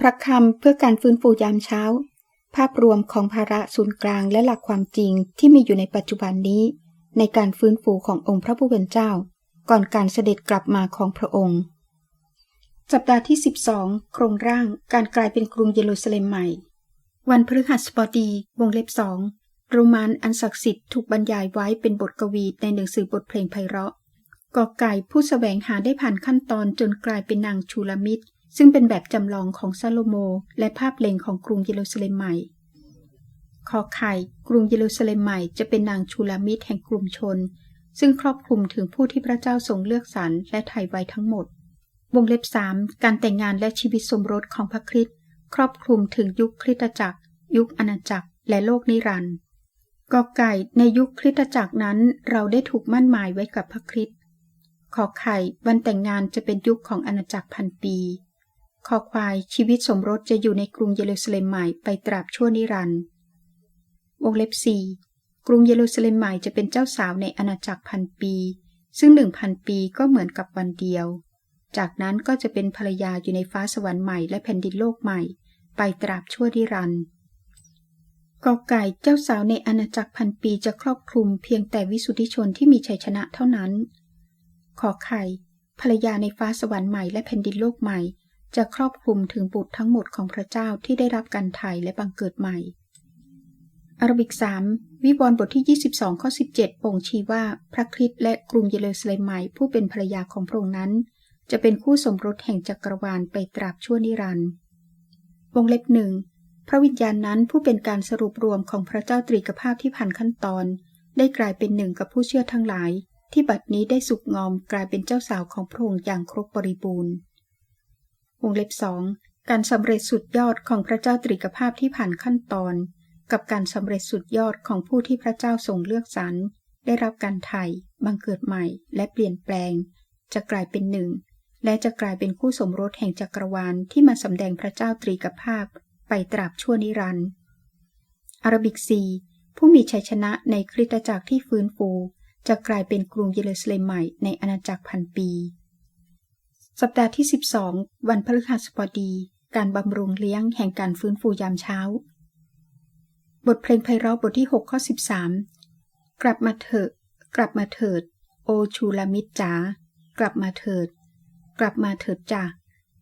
พระคำเพื่อการฟื้นฟูยามเช้า ภาพรวมของภาระศูนย์กลางและหลักความจริงที่มีอยู่ในปัจจุบันนี้ ในการฟื้นฟูขององค์พระผู้เป็นเจ้า ก่อนการเสด็จกลับมาของพระองค์ สัปดาห์ที่ 12 โครงร่างการกลายเป็นกรุงเยรูซาเล็มใหม่ วันพฤหัสบดีวงเล็บสองโรมานอันศักดิ์สิทธิ์ถูกบรรยายไว้เป็นบทกวีในหนังสือบทเพลงไพเราะกอไก่ผู้สแสวงหาได้ผ่านขั้นตอนจนกลายเป็นนางชูลมิด ซึ่งเป็นแบบจำลองของซาโลโม และภาพเล็งของกรุงเยรูซาเล็มใหม่คอไข่ กรุงเยรูซาเล็มใหม่จะเป็นนางชูลามิดแห่งกลุ่มชน ซึ่งครอบคลุมถึงผู้ที่พระเจ้าทรงเลือกสรรและไถ่ไว้ทั้งหมด วงเล็บสามการแต่งงานและชีวิตสมรสของพระคริสต์ครอบคลุมถึงยุคคริสตจักร ยุคอาณาจักร และโลกนิรันดร์กอไก่ในยุคคริสตจักรนั้นเราได้ถูกมั่นหมายไว้กับพระคริสต์ขอไข่วันแต่งงานจะเป็นยุคของอาณาจักรพันปี คอควายชีวิตสมรสจะอยู่ในกรุงเยรูซาเล็มใหม่ไปตราบชั่วนิรันดร์วงเล็บสี่กรุงเยรูซาเล็มใหม่จะเป็นเจ้าสาวในอาณาจักรพันปี ซึ่งหนึ่งพันปีก็เหมือนกับวันเดียว จากนั้นก็จะเป็นภรรยาอยู่ในฟ้าสวรรค์ใหม่และแผ่นดินโลกใหม่ ไปตราบชั่วนิรันดร์กอไก่เจ้าสาวในอาณาจักรพันปีจะครอบคลุมเพียงแต่วิสุทธิชนที่มีชัยชนะเท่านั้น ขอไข่ภรรยาในฟ้าสวรรค์ใหม่และแผ่นดินโลกใหม่ จะครอบคลุมถึงบุตรทั้งหมดของพระเจ้าที่ได้รับการไถ่และบังเกิดใหม่ อารบิก 3 วิวรณ์บทที่ 22 ข้อ 17บ่งชี้ว่าพระคริสต์และกรุงเยรูซาเล็มใหม่ผู้เป็นภรรยาของพระองค์นั้น จะเป็นคู่สมรสแห่งจักรวาลไปตราบชั่วนิรันดร์วงเล็บหนึ่งพระวิญญาณนั้นผู้เป็นการสรุปรวมของพระเจ้าตรีกภาพที่ผ่านขั้นตอน ได้กลายเป็นหนึ่งกับผู้เชื่อทั้งหลาย ที่บัดนี้ได้สุกงอมกลายเป็นเจ้าสาวของพระองค์อย่างครบบริบูรณ์ วงเล็บสองการสำเร็จสุดยอดของพระเจ้าตรีกภาพที่ผ่านขั้นตอน กับการสำเร็จสุดยอดของผู้ที่พระเจ้าทรงเลือกสรรได้รับการไถ่บังเกิดใหม่และเปลี่ยนแปลง จะกลายเป็นหนึ่ง และจะกลายเป็นคู่สมรสแห่งจักรวาลที่มาสำแดงพระเจ้าตรีกภาพไปตราบชั่วนิรันดร์อารบิกซีผู้มีชัยชนะในคริสตจักรที่ฟื้นฟู จะกลายเป็นกรุงเยรูซาเล็มใหม่ในอาณาจักรพันปี สัปดาห์ที่ 12 วันพฤหัสบดี การบำรุงเลี้ยงแห่งการฟื้นฟูยามเช้า บทเพลงไพเราะบทที่ 6 ข้อ 13 กลับมาเถิดกลับมาเถิด โอชูลามิตรจ๋ากลับมาเถิด กลับมาเถิดจ้ะ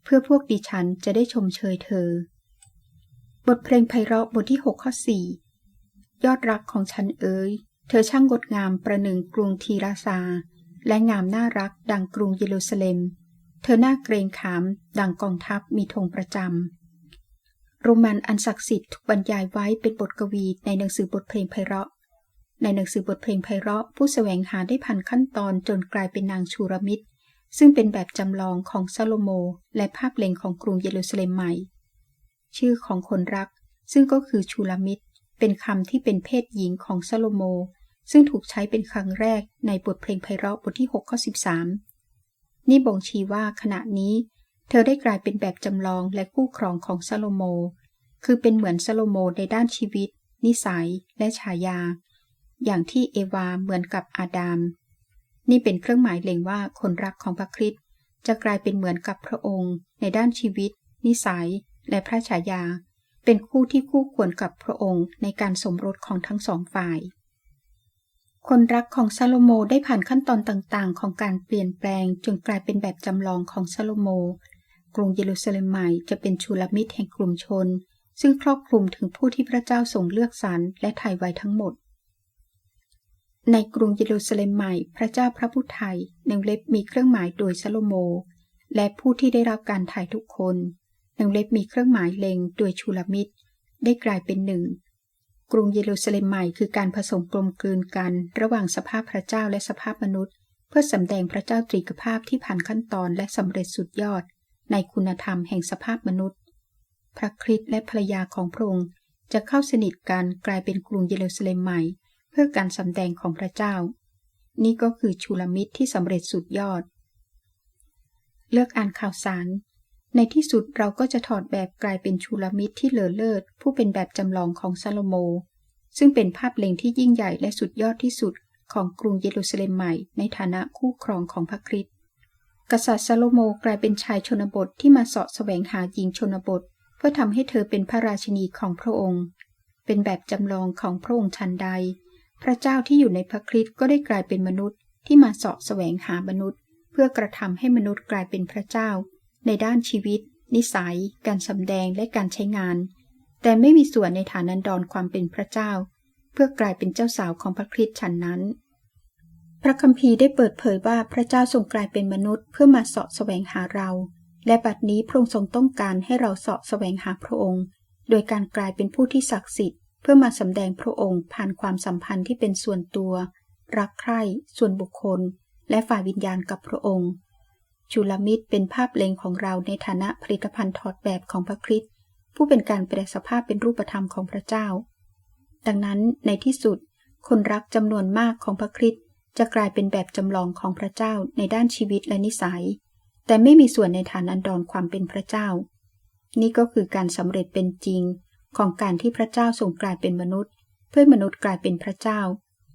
เพื่อพวกดิฉันจะได้ชมเชยเธอ บทเพลงไพเราะบทที่ 6 ข้อ 4 ยอดรักของฉันเอ๋ยเธอช่างงดงามประหนึ่งกรุงทีราซา และงามน่ารักดังกรุงเยรูซาเล็ม เธอหน้าเกรงขาม ดังกองทัพมีธงประจำโรมันอันศักดิ์สิทธิ์ถูกบรรยายไว้เป็นบทกวีในหนังสือบทเพลงไพเราะ ในหนังสือบทเพลงไพเราะ ผู้สแสวงหาได้ผ่านขั้นตอนจนกลายเป็นนางชูรมิตร ซึ่งเป็นแบบจำลองของซาโลโม และภาพเล็งของกรุงเยรูซาเล็มใหม่ ชื่อของคนรัก ซึ่งก็คือชูลามิตร เป็นคำที่เป็นเพศหญิงของซาโลโม ซึ่งถูกใช้เป็นครั้งแรกในบทเพลงไพเราะบทที่6ข้อ13 นี่บ่งชี้ว่าขณะนี้ เธอได้กลายเป็นแบบจำลองและคู่ครองของซาโลโม คือเป็นเหมือนซาโลโมในด้านชีวิต นิสัย และฉายา อย่างที่เอวาเหมือนกับอาดาม นี่เป็นเครื่องหมายเล็งว่าคนรักของพระคริสต์จะกลายเป็นเหมือนกับพระองค์ ในด้านชีวิต นิสัย และพระฉายา เป็นคู่ที่คู่ควรกับพระองค์ในการสมรสของทั้งสองฝ่าย คนรักของซาโลโมได้ผ่านขั้นตอนต่างๆ ของการเปลี่ยนแปลงจนกลายเป็นแบบจำลองของซาโลโม กรุงเยรูซาเล็มใหม่จะเป็นชูลมิตรแห่งกลุ่มชน ซึ่งครอบคลุมถึงผู้ที่พระเจ้าทรงเลือกสรรและไถ่ไว้ทั้งหมด ในกรุงเยรูซาเล็มใหม่ พระเจ้าพระผู้ไทยในเล็บมีเครื่องหมายโดยซาโลโม และผู้ที่ได้รับการไถ่ทุกคนในเล็บมีเครื่องหมายเล็งโดยชูลมิตรได้กลายเป็นหนึ่ง กรุงเยรูซาเล็มใหม่คือการผสมกลมกลืนกัน ระหว่างสภาพพระเจ้าและสภาพมนุษย์ เพื่อสำแดงพระเจ้าตรีกภาพที่ผ่านขั้นตอนและสำเร็จสุดยอด ในคุณธรรมแห่งสภาพมนุษย์ พระคริสต์และภรรยาของพระองค์จะเข้าสนิทกันกลายเป็นกรุงเยรูซาเล็มใหม่ เพื่อการสำแดงของพระเจ้า นี่ก็คือชูลมิตรที่สำเร็จสุดยอด เลือกอ่านข่าวสาร ในที่สุดเราก็จะถอดแบบกลายเป็นชูลมิตรที่เลอเลิศ ผู้เป็นแบบจำลองของซาโลโม ซึ่งเป็นภาพเล็งที่ยิ่งใหญ่และสุดยอดที่สุดของกรุงเยรูซาเล็มใหม่ในฐานะคู่ครองของพระคริสต์กษัตริย์ซาโลโมกลายเป็นชายชนบทที่มาเสาะแสวงหาหญิงชนบท เพื่อทำให้เธอเป็นพระราชินีของพระองค์ เป็นแบบจำลองของพระองค์ชันใด พระเจ้าที่อยู่ในพระคริสต์ก็ได้กลายเป็นมนุษย์ที่มาเสาะแสวงหามนุษย์ เพื่อกระทำให้มนุษย์กลายเป็นพระเจ้า ในด้านชีวิต นิสัย การสำแดงและการใช้งาน แต่ไม่มีส่วนในฐานันดรความเป็นพระเจ้า เพื่อกลายเป็นเจ้าสาวของพระคริสต์ฉันนั้น พระคัมภีร์ได้เปิดเผยว่าพระเจ้าทรงกลายเป็นมนุษย์เพื่อมาเสาะแสวงหาเรา และบัดนี้พระองค์ทรงต้องการให้เราเสาะแสวงหาพระองค์ โดยการกลายเป็นผู้ที่ศักดิ์สิทธิ์เพื่อมาสำแดงพระองค์ผ่านความสัมพันธ์ที่เป็นส่วนตัว รักใคร่ ส่วนบุคคล และฝ่ายวิญญาณกับพระองค์ ชูลมิตรเป็นภาพเล็งของเราในฐานะผลิตภัณฑ์ถอดแบบของพระคริสต์ผู้เป็นการแปลสภาพเป็นรูปธรรมของพระเจ้า ดังนั้นในที่สุด คนรักจำนวนมากของพระคริสต์จะกลายเป็นแบบจำลองของพระเจ้าในด้านชีวิตและนิสัย แต่ไม่มีส่วนในฐานันดรความเป็นพระเจ้า นี่ก็คือการสำเร็จเป็นจริงของการที่พระเจ้าทรงกลายเป็นมนุษย์ เพื่อมนุษย์กลายเป็นพระเจ้า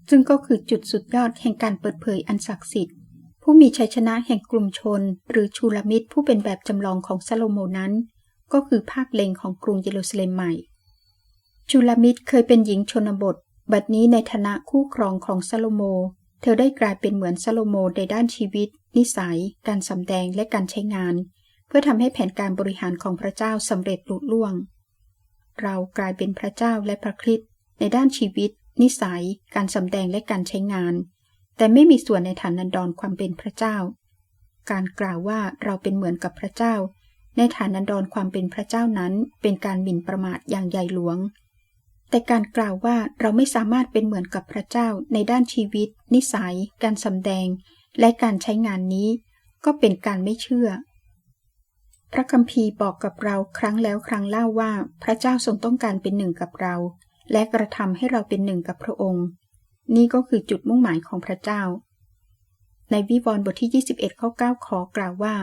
ซึ่งก็คือจุดสุดยอดแห่งการเปิดเผยอันศักดิ์สิทธิ์ ผู้มีชัยชนะแห่งกลุ่มชน หรือชูลมิตรผู้เป็นแบบจำลองของซาโลโมนั้น ก็คือภาพเล็งของกรุงเยรูซาเล็มใหม่ ชูลมิตรเคยเป็นหญิงชนบท บัดนี้ในฐานะคู่ครองของซาโลโม เธอได้กลายเป็นเหมือนซาโลโมในด้านชีวิต นิสัย การสำแดงและการใช้งาน เพื่อทำให้แผนการบริหารของพระเจ้าสำเร็จลุล่วง เรากลายเป็นพระเจ้าและพระคริสต์ในด้านชีวิต นิสัย การสำแดงและการใช้งาน แต่ไม่มีส่วนในฐานันดรความเป็นพระเจ้า การกล่าวว่าเราเป็นเหมือนกับพระเจ้า ในฐานันดรความเป็นพระเจ้านั้น เป็นการหมิ่นประมาทอย่างใหญ่หลวง แต่การกล่าวว่าเราไม่สามารถเป็นเหมือนกับพระเจ้าในด้านชีวิต นิสัย การสำแดง และการใช้งานนี้ ก็เป็นการไม่เชื่อ พระคัมภีร์บอกกับเราครั้งแล้วครั้งเล่าว่า พระเจ้าทรงต้องการเป็นหนึ่งกับเรา และกระทำให้เราเป็นหนึ่งกับพระองค์ นี่ก็คือจุดมุ่งหมายของพระเจ้า ในวิวรณ์บทที่ 21ข้อ9ขอกล่าวว่า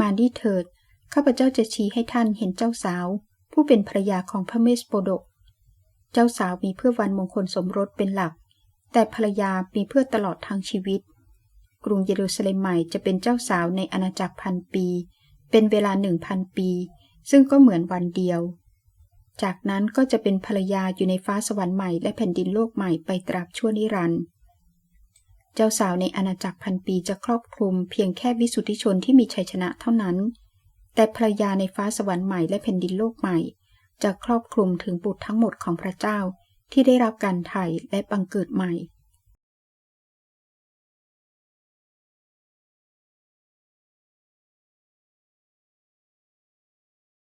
มาดีเถิด ข้าพเจ้าจะชี้ให้ท่านเห็นเจ้าสาว ผู้เป็นภรยาของพระเมสโปโดก เจ้าสาวมีเพื่อวันมงคลสมรสเป็นหลัก แต่ภรยามีเพื่อตลอดทางชีวิต กรุงเยรูซาเล็มใหม่จะเป็นเจ้าสาวในอาณาจักรพันปี เป็นเวลาหนึ่งพันปี ซึ่งก็เหมือนวันเดียว จากนั้นก็จะเป็นภรรยาอยู่ในฟ้าสวรรค์ใหม่และแผ่นดินโลกใหม่ไปตราบชั่วนิรันดร์เจ้าสาวในอาณาจักรพันปีจะครอบคลุมเพียงแค่วิสุทธิชนที่มีชัยชนะเท่านั้น แต่ภรรยาในฟ้าสวรรค์ใหม่และแผ่นดินโลกใหม่ จะครอบคลุมถึงบุตรทั้งหมดของพระเจ้าที่ได้รับการไถ่และบังเกิดใหม่